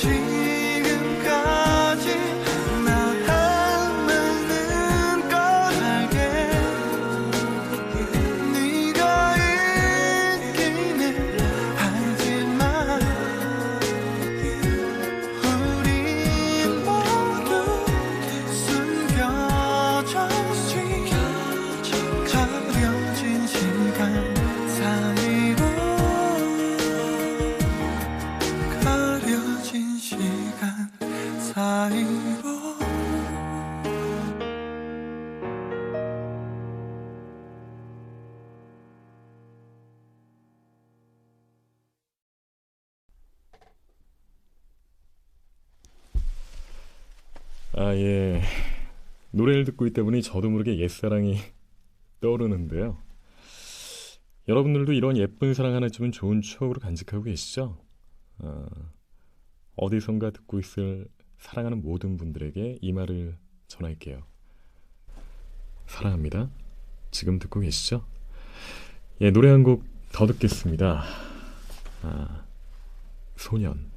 情 사이로 아, 예. 노래를 듣고 있다 보니 저도 모르게 옛사랑이 떠오르는데요. 여러분들도 이런 예쁜 사랑 하나쯤은 좋은 추억으로 간직하고 계시죠? 어, 어디선가 듣고 있을 사랑하는 모든 분들에게 이 말을 전할게요. 사랑합니다. 지금 듣고 계시죠? 예, 노래 한 곡 더 듣겠습니다. 아, 소년.